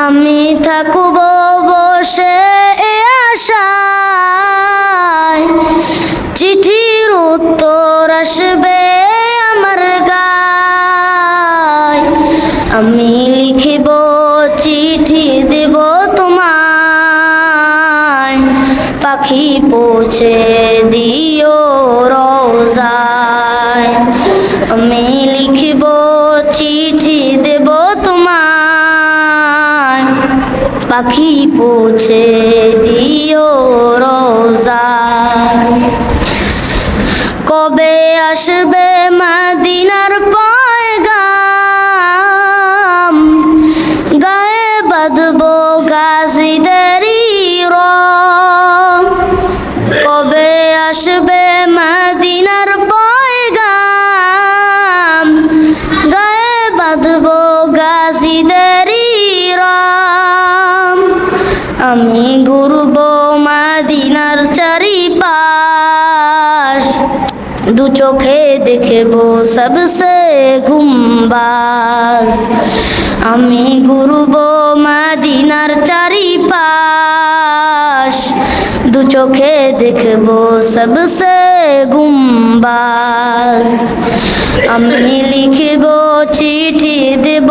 আমি থাকব পাখি পৌঁছে দিও রোজা। কবে আসবে মাদিনার পয়গাম আমি ঘুরব মাদিনার চারিপাশ। দু চোখে দেখব সবসে গুম্বাস আমি ঘুরব মাদিনার চারিপাশ। দু চোখে দেখব সবসে গুম্বাস আমি লিখব চিঠি দেব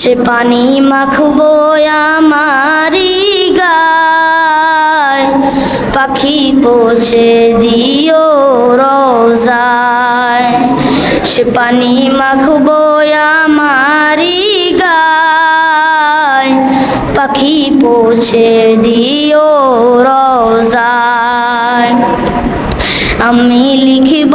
সে পানি মাখবো আমারি গায়। পাখি পৌঁছে দিও রোজায়। সে পানি মাখবো আমারি গায়। পাখি পৌঁছে দিও রোজায়। আমি লিখিব